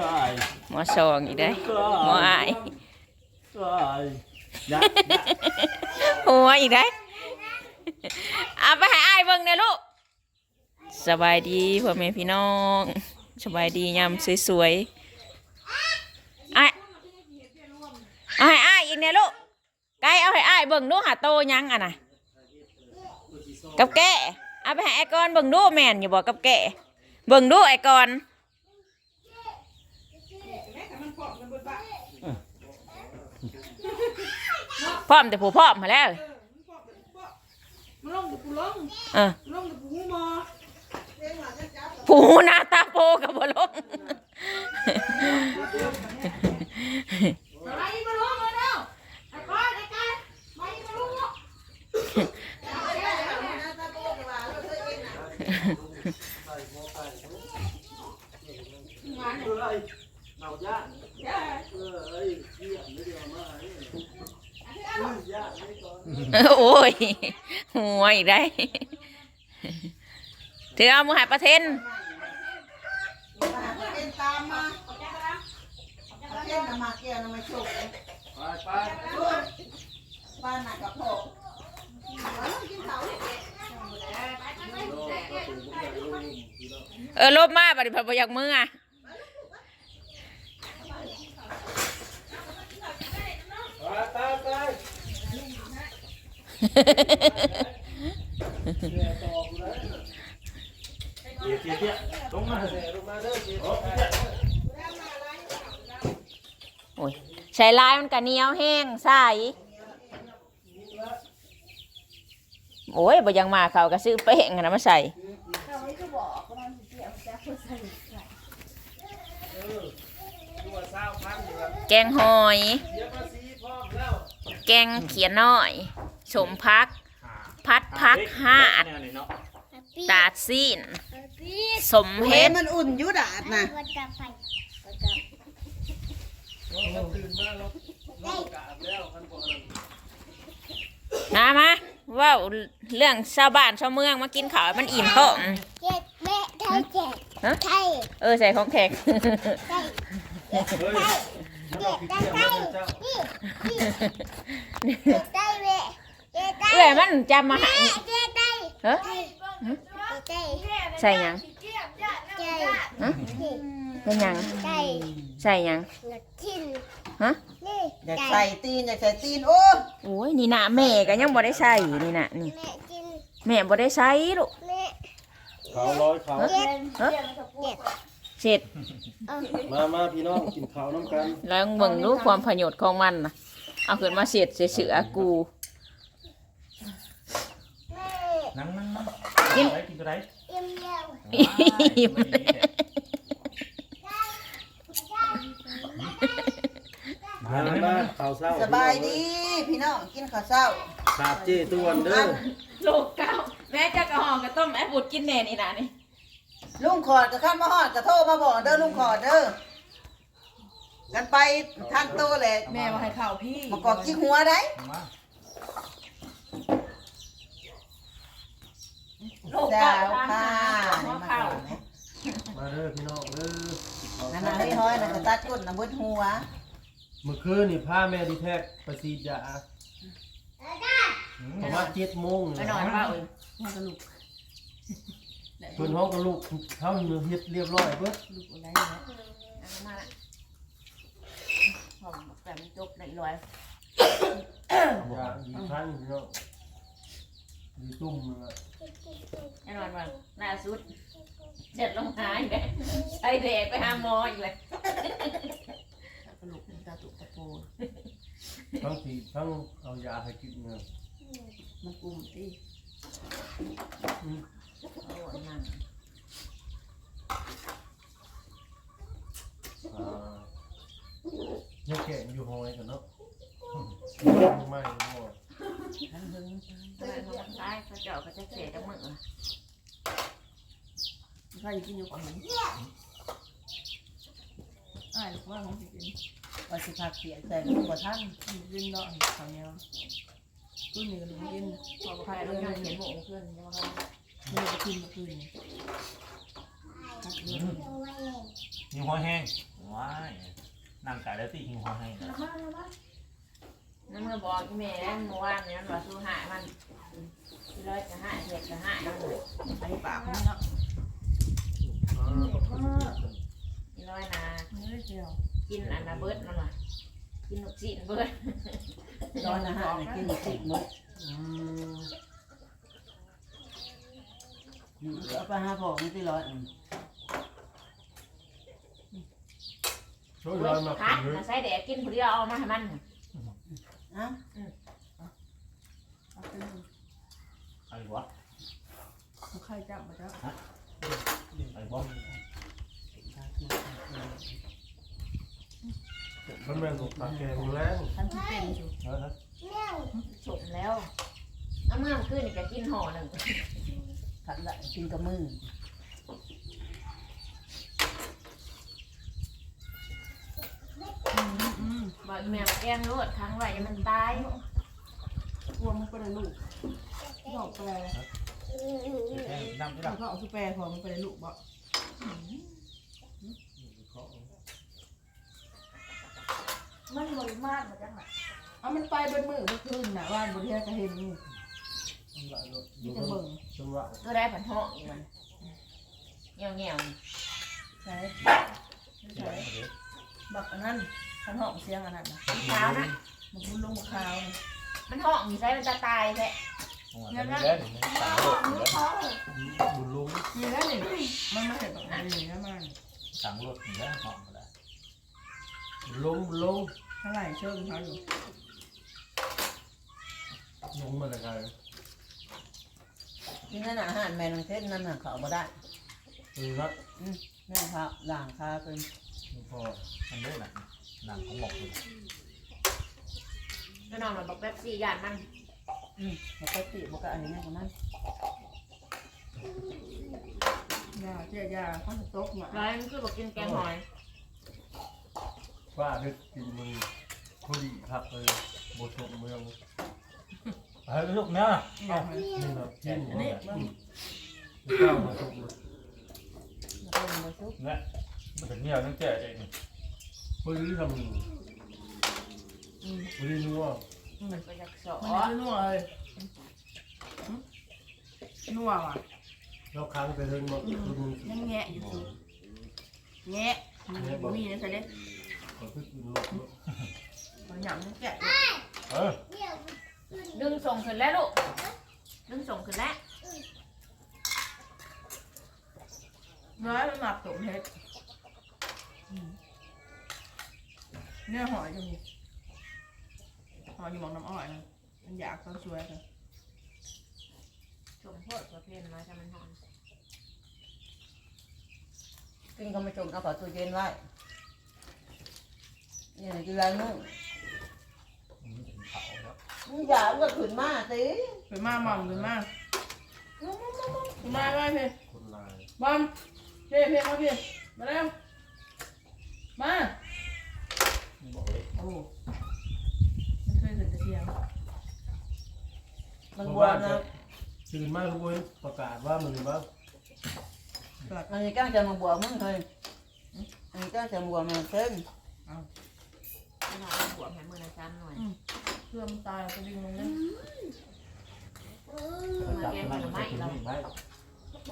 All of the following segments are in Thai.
Ai. หมอสองอีกได้อหมออาย Ai. Dạ, dạ. หัวอีกได้อเอาไปให้อายเบิ่งเด้อลูกสบายดีพ่อแม่พี่น้องสบายดียามสวยๆอายเอาให้อายอีกเนี่ยลูกไกเอาให้อายเบิ่งดูหาโตยังอะนะกับแกะเอาไปให้ไอ้กอนเบิ่งดูแม่นอยู่บ่กับแกะเบิ่งดูไอ้กอน พร้อมแต่ผู้พร้อมมาแล้วมาลงกับกูลงเออลงกับกูหมอผู้หน้าตาโปกับบ่ลง อะไรมางมาแล้วไอ้ก้อไอ้ก้อนมาอีกมาลงเนาะ Nào dạ. Ờ, ấy, kia, mấy điều mà ấy. Ừ, dạ, mấy con. โอ้ยหัวอีกได้ถือเอามือหายประเทนเป็นตามมาเล่นมาเกี่ยวน้ำมาชุบ Phải, phải. บ้านหนักกับพ่อเออลบมาบัดนี้พอบ่อยากมืออะ โอ้ยใส่ลายมันกะเหนียวแห้งใสโอ้ยบ่ยังมาเขาก็ซื้อเป้งนะมาใส่แกงหอย แกงเขียนน้อย สมพัก พัดพักห้าด Nè, này nọ. ตาดซีน สมเห็เฮ็นดมันอุ่นยุดาดนะมามาเว้าเรื่องชาวบ้านชาวเมืองมากินข้าวให้มันอิ่มท้องเจ็ดแม่เท่าเจ็ดฮะไทยเออใส่ของแขกไทย Ơi, เจ็ดได้ไทยนี่นี่เจ็ดได้แม่ เจ็ดได้เอ้ยมันจำมาให้เจ็ดได้เฮ้ยไทยเจ็ดได้ใส่หยังใจฮะเป็นหยังใจใส่หยังหนักทิ้นฮะนี่อยากใจใส่ตีนอยากใส่ตีนโอ้โอ้ยนี่นะแม่ก็ยังบ่ได้ใส่นี่นะนี่แม่กินแม่บ่ได้ใส่ลูกแม่ khảo lối khảo. เจ็ดฮะเจ็ดเสร็จมามาพี่น้องกินข้าวน้ำกัน แล้วเบิ่งดูความประโยชน์ของมันนะเอาขึ้นมาเสร็จเสือๆกูแม่ นั่งนั่งนั่งกินไปกินตัวไหนเอ็มเลี้ยวอิ่มมามาข้าวเช้าสบายดีพี่น้องกินข้าวเช้าสาบเจตวนเด้อลูกเก้าแม่จะกระหองกระต้มแม่บุดกินแน่นี่นะนี่ลุงขอดกับข้ามมาหอดกับโทรมาบอกเด้อลุงขอดเด้อกันไปทางโตแหละแม่มาให้ข่าวพี่มากอกขี้หัวได้ มาลูกเจ้าเก้าค่ะทางนี่ข้าวมาหัวก่อนนะมาเด้อพี่น้องเด้อข้านั่นน่ะเฮ้ห้อยน่ะก็ตัดก้นน่ะเบดหัวเมื่อคืนนี่พาแม่ดีแท็กไปฉีดยาประมาณเจ็ดโมงไปนอนเปล่าเอ้ยเพิ่นห้องกับลูกเขาเฮ็ดเรียบร้อยเบิดเอามาละหอมแบบจบได้ลอยดีคันพี่น้องดีตุ่มนั่นล่ะ แน่นอนว่าล่าสุดเจ็ดลงหายอีกแล้วใส่แดกไปหาหมออีกเลยกระลูกตาตุกตะโพทั้งที่ทั้งเอายาให้กินเนี่ยมันกลุ่มที่เอาอันนั่นอ่ายังแก่อยู่ห้อยกันเนาะไม่ไม่ หมดทั้งเฮิงทำไมมันก็ตายเขาเจาะก็จะเสียทั้งมือใครกินอยู่ของอ้ายว่าของสิกินว่าสิพาเขียนใส่ลูกบ่ทันกินเนาะข้าเนียตู้นี่ก็ลุงกินพอไปแล้วยังเห็นหมูขึ้นยังไงนี่ก็กินเมื่อคืนนี่มีหัวแห้งว้ายนั่งไก่แล้วตีหิวหอให้นะ นั่นมาบอกที่แม่แล้วเมื่อวานนี่มันว่าสู้หายมันที่ร้อยจะหายเห็ดจะหายนั่นเลยไปปากมันเนาะที่ร้อยนะนี่เดียวกินอันนะเบิร์ดมันว่ะกินหนุกจีนเบิร์ดตอนอาหารกินติดหมดเอาไปหาพ่อมันที่ร้อยช่วยร้อยมาพัดเลยมาใส่แดดกินผู้เดียวเอามาให้มัน อะไอ้วะใครจับมาจ้ะไอ้บอสมันแม่งตกตาแกงแรงท่านที่เป็นอยู่เออนะฉมแล้วเอาเมื่อคืนนี่ก็กินห่อหนึ่งขันละกินกับมือ บอกอีแม่มาแกล้งรดทั้งไว้ยังมันตายกลัวมันเป็นลูกดอกแปรแค่น้ำที่แล้ดัวบก็เอาสุแปรพอมันเป็นลูกบ่มันบริมาตรมาจังหวะเอามันไปเป็นมือเมื่อคืนน่ะว่านบนเทียก็เห็นนี่ที่จะเบิ่งจังหวะก็ได้ผันห่ออีกมันเงี้ยวเงี้ยวใช่เดี๋ยวเดี๋ยวบักอันนั้น ขันหอมเสียงอันนั้นนะเช้านะมันพุ่นลงขาวมันห่อมีใส่มันจะตายแท้หัวจะมีแล้วถึงสามโลกอยู่แล้วบุญลุงนี่แล้วนี่มันมาเห็นแบบนี้นะมันสามโลกอยู่แล้วหอมแล้วบุญลุงบุญลุงเท่าไหร่เชื่อเขาอยู่ลงมาแต่ไกลนี่นั่นอาหารแม่นางเทศนั่นน่ะเขาบ่ได้คือรักแม่เขาล่างคาเป็นพอมันเล่นหนัง หนังของหมกอยู่ก็นอนมาบอกแป๊บซี่ยานมันอืมปกติบ่ก็อันนี้แม่ของมันยาเจียยาเขาจะตกมาร้อยมันคือบอกกินแกงหอยป้าเด็ดกินมือพอดีครับเลยบทสเมืองเฮ้ยลูกเนี้ยอยากให้นี่นะกินอันนี้มันข้าวมาสุกเป็นมาซุกเนี่ยมันถึงเนี้ยตั้งแต่เอง พอดีทำอืมพอดีนัวมันก็อยากสอมันจะนัวเลยนัวว่ะแล้วค้างไปเรื่องมาคือมึงยังแงะอยู่แงะบ่มีนะใส่เด้ก็คือกินลบขอหยำยังแกะเออดึงส่งขึ้นแล้วลูกดึงส่งขึ้นแล้วน้อยมันหมักตุ่มเฮ็ด เนื้อหอยอยู่นี่หอยอยู่หมองน้ำอ้อยนะมันอยากต้องช่วยกันชมโพดประเภทมาจะมันหอนกินก็ไม่จมเอาเข้าตู้เย็นไว้นี่กินไรนู่นมันถึงเขาแล้วมึงอย่าก็ขึ้นมาสิเป็นมาหม่อมเป็นมามาไปเพ่คนลายบอมเพ่เพ่มาเพ่มาแล้วมาบ อกเลยโอ้มันเคยเกิดจะเทียงมันบวมนะตื่นมากทุกคนประกาศว่ามึงว่าอันนี้ก้างจะมาบวมมึงเลยอันนี้ก้างจะบวมมาเส้นพี่น้องเอาหัวแผ่มือในซ้ำหน่อยเพื่อมันตายจะดึงลงเลยมาจับแกงมัมันนไม่ไม่เราเราไม่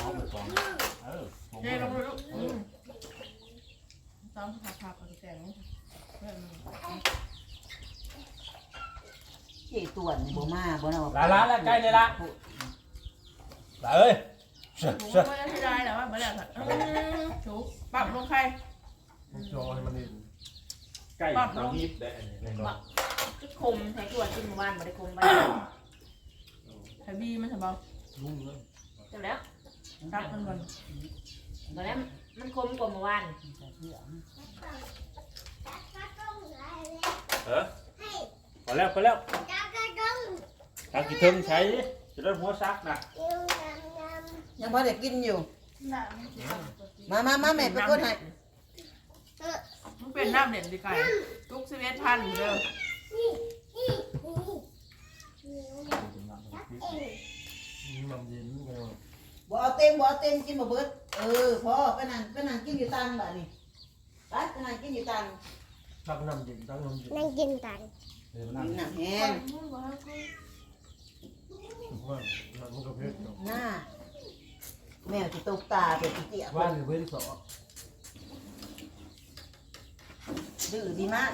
เอาไปกองเออเพ่ลงเลยลูกอืมซ้อมผักผักกับแกง เพื่อนมันขี้ต่วนนี่บ่มาบ่นะลาลาละใกล้เลยละลาเอ้ยเชื่อถูกเชื่อไม่ได้ได้แต่ว่าไม่ได้ค่ะถูกปรับลงใครจอให้มันนี่ใกล้ตอนนี้ได้เลยบอกคือคมใช้ตัวกินเมื่อวานไม่ได้คมไปไทบีมันสบายลุ่งเลยแต่แล้วซับมันก่อนตอนนั้มันคมกว่าเมื่อวาน เออพอแล้วพอแล้วทางกี่เทิงใช้จะได้หัวซักนะยังพอได้กินอยู่ มามามาแม่ไปกดให้มันเป็นน้ำเด่นดีไก่ทุกสิบเอ็ดพันเด้อมันเย็นไงวะบ่เอาเต็มบ่เอาเต็มกินบ่เบิดเออพอไปนั่งไปนั่งกินอยู่ตังบ่นี่ไปจะนั่งกินอยู่ตัง ตั้งน้ำเย็นตั้งน้ำเย็นนั่งกินกันเดี๋ยวนั่งกินหนังแห้งว่ามันก็เพชรหน้า แมวจะตกตาเป็นขี้เกียจว่าหรือเว้นสอดื้อดีมาก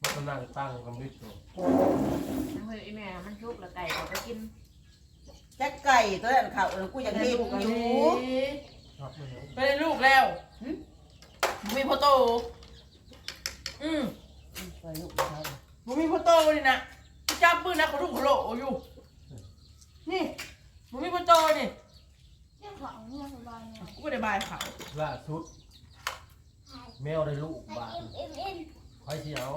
มันก็นั่งตั้งกับมิตรตัวเฮ้ยไอ้แม่มันชุบแล้วไก่เขาก็กินแจ็คไก่ตัวนั้นเขาแล้วกูอยากเห็นอยู่ครับไม่รู้ไปได้ลูกแล้วหึ มีพ่อโต อืมไปลูกเขามึงมีพ่อโตนี่นะจับปืนนะเขาลูกเขาโหลอยู่ นี่มึงมีพ่อโตนี่เจ้าของเรื่องบอลเนี่ยกูไม่ได้บายเขาล่าสุด แมวได้ลูกบาทเอ็มเอ็มเอ็มใครเชียว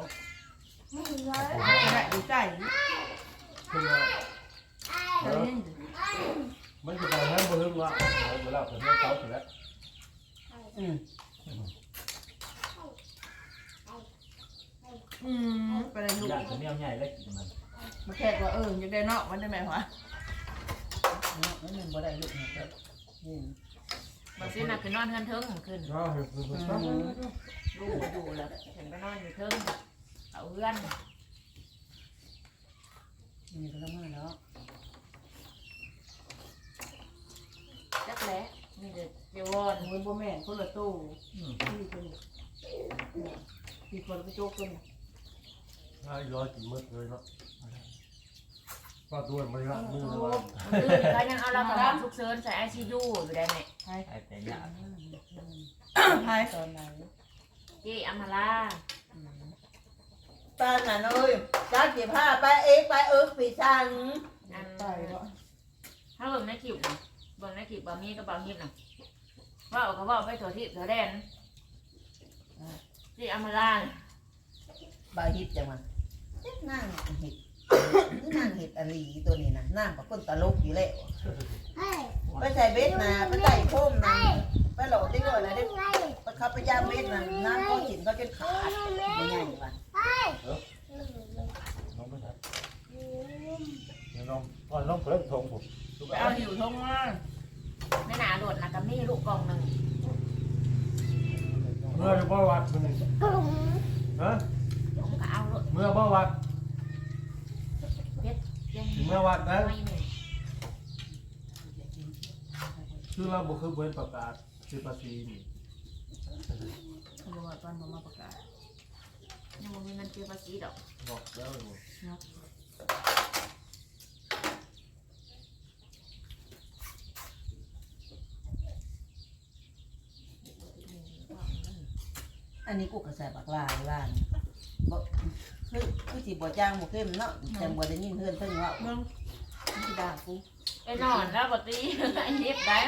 ไม่ถึงเลยไม่ได้ดูใจคือว่าเดี๋ยวนี้มันจะไปให้บ่ลึกว่าเวลาผมไม่เขาเสร็จแล้วอืม อืมไปได้ลูกอยากจะแมวใหญ่แล้วกินมันมาแค่ว่าเอออยากได้นอกมันได้ไหมวะเนาะนั่นมันบ่ได้ลูกนะอืมบางทีน่ะคือนอนเฮือนเทิงขึ้นก็คือคืออืต้องมลูกอยู่แล้วเห็นไปนอนอยู่เทิงเอาเฮือนนี่ก็ต้องมาเนาะจักแหล้นี่เด็ดเดี๋ยววอนโอ้ยบ่แม่นคนละตู้ที่คนที่คนไปโจ๊กคน ไอ้ร้อยกินมืดเลยเนาะก็ด้วยมันละมือเลยว่ามื้ออื่นก็ยังเอาเรากระบอกทุกเซิร์นใส่ไอซียูอยู่ได้ไหมไอ้แต่ยากไทยตอนไหนจี้อามาลาตอนนั้นเอ้ยจ้าเก็บผ้าไปเอ็กไปเอิกปีชังอันไปก็ถ้าเบิ่งในคลิปนะเบิ่งในคลิปบะมีกับบะฮิปนะว่าเอาเขาว่าไปตัวที่ตัวแดนจี้อามาลา บาฮิตจังมันนั่งเห็ดนั่งเห็ดอลีตัวนี้นะนั่งกับคนตลกอยู่แล้วเฮ้ยไปใส่เบ็ดนะไปใส่โคมนะไปโหลดได้ก่อนนะเฮ้เด็ยกไปขับไปย่างเบ็ดนะน้ำก็หินเขาจนขาดไม่ใหญ่ว่ะเฮ้ยน้องไม่ทันเดี๋ยวลองก่อนลองเปิดทงผมไปเอาหิวทงมาในหนาโดดนะกับมีลูกกองหนึ่งเมื่อบ่วัดมันนี่กลุ่มฮะ มื่อบ่วัดเย็นเมื่อวัดนะไม่หนึ่งคือเราบ่คือเว้นประกาศคือภาษีนี่เขาบอกว่าตอนผมมาประกาศยังบ่มีเงินเก็บภาษีดอกบอกแล้วอันนี้กูก็ใส่บักลายล้าน บ่คือคือสิบ่จ้างบ่เข้มเนาะแต่บ่ได้ยินเพื่อนเพิ่นว่าเมืองที่ด่ากูไอ้นอนแล้วปกติไอ้เฮ็บได้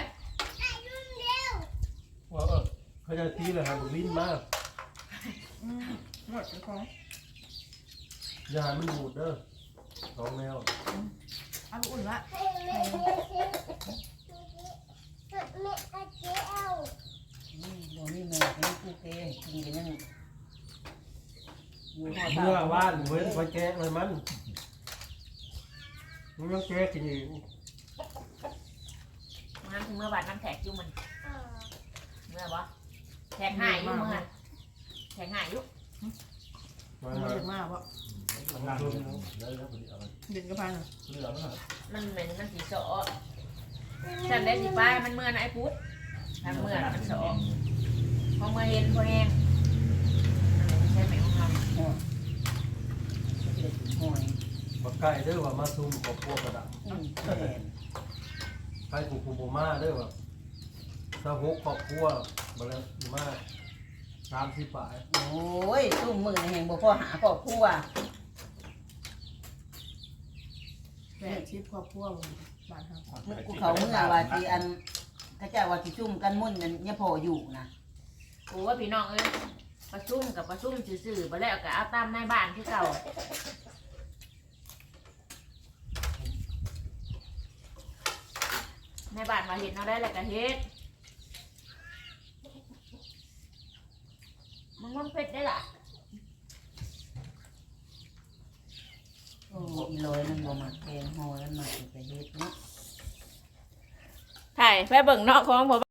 ว่าเออเขาจะตีเลยฮะบุลิ้นมากอืมหมดเลยของอย่าให้มันบูดเด้อสองแนวเอาอุ่นละเฮ้ยแม่แม่อาเจียวนี่บ่มีแม่เป็นกูเกกินกันยังอยู่หอ เมื่อวานเว้นไปแกะเลยมันมันยังแกะกินอีกมันถึงเมื่อบาดน้ำแขกอยู่มันเออเมื่อบ่แขกหายอยู่เมื่อแขกหายอยู่มามันมาเยอะมากวะนั่งเดี๋ยวเดี๋ยวพอดีเอาเด่นกระพันอะเหลือมั้งมันเหม็นมันสีโสะฉันได้สีป้ายมันเมื่อนะไอ้พุทธทำเมื่อมันโสะพอเมื่อเห็นพอแห้งใช่ไหมของเรา หอยสิได้กินหอย บัก ไก่เด้อว่ามาซุ่มกับพวกกระดับอืมแม่นไก่กูกูบ่มาเด้อว่าถ้าหกครอบครัวบ่แล้วมาสามสิบปลายโอ้ยตุ้มมือนี่แห่งบ่พอหาครอบครัวแปดชิปครอบครัวบ้านเขากูเขาเมื่อว่าสิอันเขาเจ้าว่าสิซุ่มกันมุ่นกันเนี่ยพออยู่นะกูว่าพี่น้องเอ้ยประชุมกับประชุมซื่อๆบ่แล้วก็เอาตามในบ้านที่เก่า ในบ้านมาเห็นเอาได้แหละก็เฮ็ดมึงมันเป็ดได้ล่ะโอ้อีลอยมันบ่มักแกงหอยมันมักไปเฮ็ดเนาะ ถ่ายไปเบิ่งเนาะของบ่